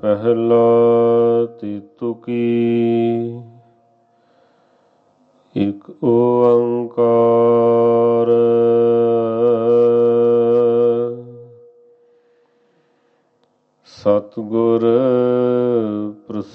ਪਹਿਲਾ ਤੀਤੁ ਕੀ ਇਕ ਓੰਕਾਰ ਸਤਿਗੁਰ ਪ੍ਰਸਾਦ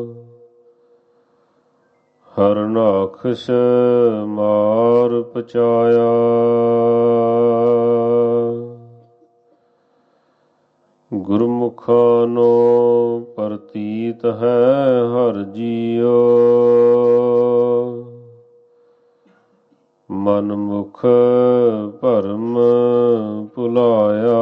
ਹਰਨਾਖਸ਼ ਮਾਰ ਪਚਾਇਆ। ਗੁਰਮੁਖਾਂ ਨੂੰ ਪ੍ਰਤੀਤ ਹੈ ਹਰ ਜੀਓ ਮਨ ਮੁਖ ਭਰਮ ਭੁਲਾਇਆ।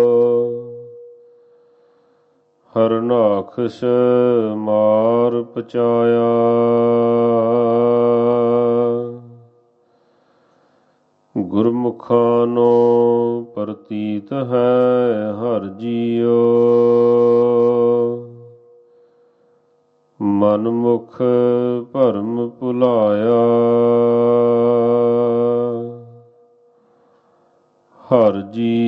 ਹਰਨਾਖਸ਼ ਮਾਰ ਪਚਾਇਆ। ਗੁਰਮੁਖਾਂ ਨੂੰ ਪ੍ਰਤੀਤ ਹੈ ਹਰ ਜੀਓ ਮਨਮੁਖ ਭਰਮ ਭੁਲਾਇਆ। ਹਰ ਜੀ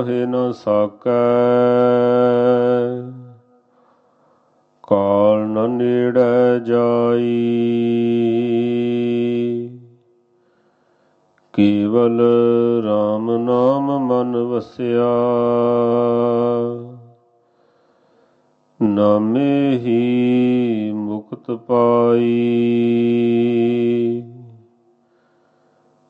ਜਮ ਜੋਹਿ ਨ ਸਾਕੈ। ਕਾਲ ਨ ਨੇੜੈ ਜਾਈ। ਕੇਵਲ RAM ਨਾਮ ਮਨ ਵਸਿਆ। ਨਾਮੇ ਹੀ ਮੁਕਤ ਪਾਈ।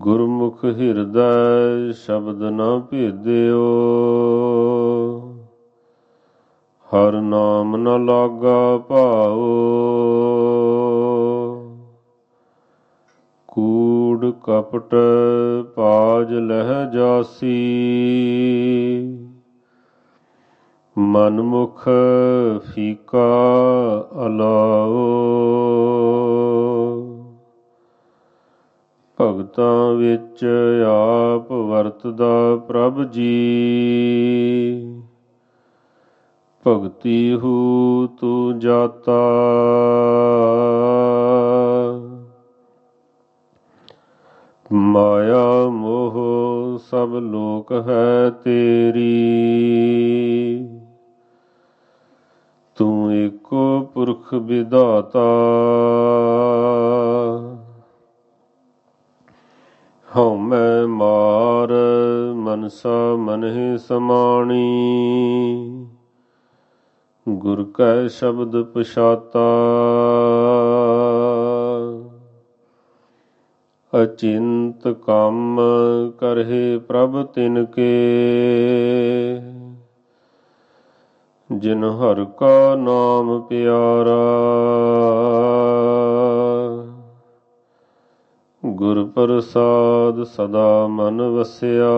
ਗੁਰਮੁਖ ਹਿਰਦੈ ਸ਼ਬਦ ਨ ਭੇਦਿਓ। ਹਰ ਨਾਮ ਨ ਲਾਗਾ ਭਾਉ। ਕੂੜ ਕਪਟ ਪਾਜ ਲਹਿ ਜਾਸੀ। ਮਨਮੁਖ ਫੀਕਾ ਅਲਾਓ ਭਗਤਾਂ ਵਿੱਚ ਆਪ ਵਰਤਦਾ ਪ੍ਰਭ ਜੀ। ਭਗਤੀ ਹੂ ਤੂੰ ਜਾਤਾ। ਮਾਇਆ ਮੋਹ ਸਭ ਲੋਕ ਹੈ ਤੇਰੀ। ਤੂੰ ਇੱਕੋ ਪੁਰਖ ਵਿਦਾਤਾ ਮਨਸਾ ਮਨਹਿ ਸਮਾਣੀ। ਗੁਰ ਕੈ ਸ਼ਬਦ ਪਛਾਤਾ। ਅਚਿੰਤ ਕੰਮ ਕਰਹਿ ਪ੍ਰਭ ਤਿਨ ਕੇ। ਜਿਨ ਹਰ ਕਾ ਨਾਮ ਪਿਆਰਾ। ਗੁਰ ਪ੍ਰਸਾਦ ਸਦਾ ਮਨ ਵਸਿਆ।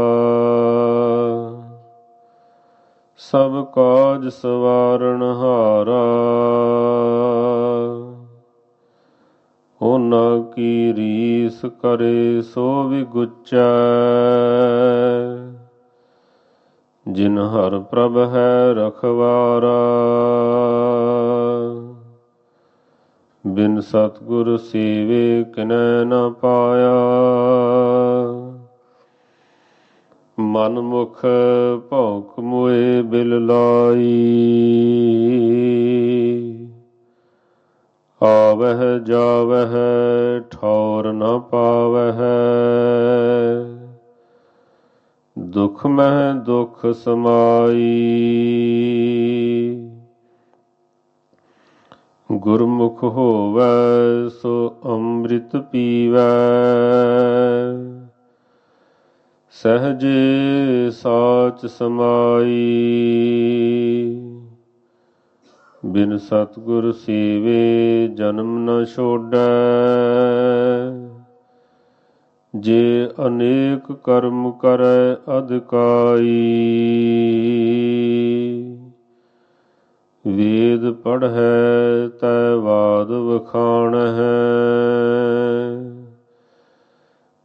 ਸਭ ਕਾਜ ਸਵਾਰਨ ਹਾਰਾ। ਉਹਨਾਂ ਕੀ ਰੀਸ ਕਰੇ ਸੋ ਵੀ ਵਿਗੁਚੈ। ਜਿਨ ਹਰ ਪ੍ਰਭ ਹੈ ਰਖਵਾਰਾ। ਬਿਨ ਸਤਗੁਰ ਸੇਵੇ ਕਿਨੈ ਨ ਪਾਇਆ। ਮਨ ਮੁਖ ਭੌਂਕ ਮੋਏ ਬਿਲ ਲਾਈ। ਆਵਹਿ ਜਾਵਹਿ, ਠੌਰ ਨ ਪਾਵਹਿ। ਦੁਖ ਮਹਿ ਦੁਖ ਸਮਾਈ। ਗੁਰਮੁਖ ਹੋਵੈ, ਸੋ ਅੰਮ੍ਰਿਤ ਪੀਵੈ। ਸਹਜੇ ਸਾਚ ਸਮਾਈ। ਬਿਨ ਸਤਗੁਰ ਸੇਵੇ ਜਨਮ ਨ ਛੋੜੈ। ਜੇ ਅਨੇਕ ਕਰਮ ਕਰੈ ਅਧਿਕਾਈ। ਵੇਦ ਪੜ੍ਹੈ ਤੈ ਬਾਦ ਵਖਾਣ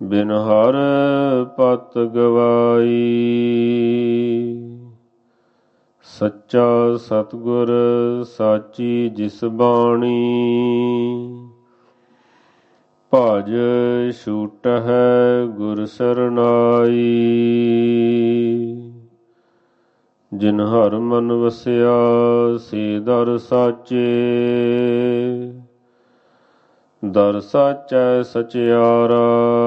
ਬਿਨ ਹਰ ਪਤ ਗਵਾਈ। ਸੱਚਾ ਸਤਗੁਰ ਸਾਚੀ ਜਿਸ ਬਾਣੀ। ਭਜ ਛੂਟ ਹੈ ਗੁਰ ਸਰਨਾਈ। ਜਿਨ ਹਰ ਮਨ ਵਸਿਆ, ਸੇ ਦਰ ਸਾਚੇ। ਦਰ ਸਾਚੈ ਸਚਿਆਰਾ।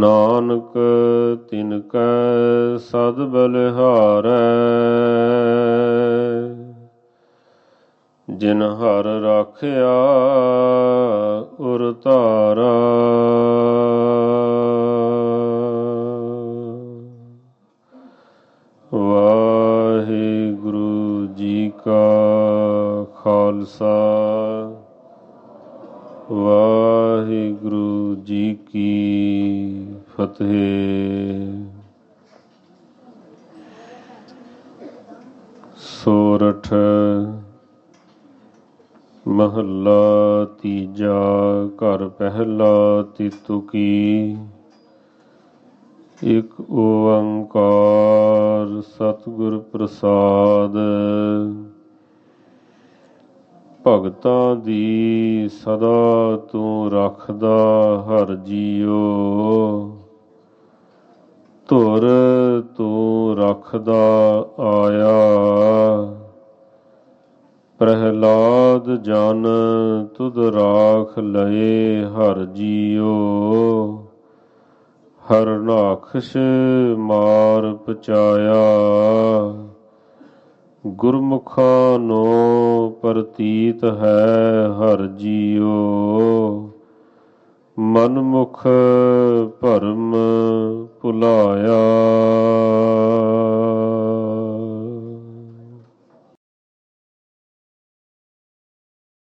ਨਾਨਕ ਤਿਨ ਕੈ ਸਦ ਬਲਿਹਾਰੈ। ਜਿਨ ਹਰ ਰਾਖਿਆ ਉਰ ਧਾਰਾ। ਫਤਿਹ ਸੋਰਠ ਮਹੱਲਾ ਤੀਜਾ ਘਰ ਪਹਿਲਾ ਤਿਤੁ ਕੀ ਇਕ ਓੰਕਾਰ ਸਤਿਗੁਰ ਪ੍ਰਸਾਦ ਭਗਤਾਂ ਦੀ ਸਦਾ ਤੂੰ ਰੱਖਦਾ ਹਰ ਜੀਓ। ਧੁਰ ਤੂੰ ਰਖਦਾ ਆਇਆ। ਪ੍ਰਹਿਲਾਦ ਜਨ ਤੁਧ ਰਾਖ ਲਏ ਹਰ ਜੀਓ ਹਰ ਨਾਖਸ਼ ਮਾਰ ਪਚਾਇਆ। ਗੁਰਮੁਖਾਂ ਨੂੰ ਪ੍ਰਤੀਤ ਹੈ ਹਰ ਜੀਓ ਮਨਮੁਖ ਭਰਮ ਭੁਲਾਇਆ।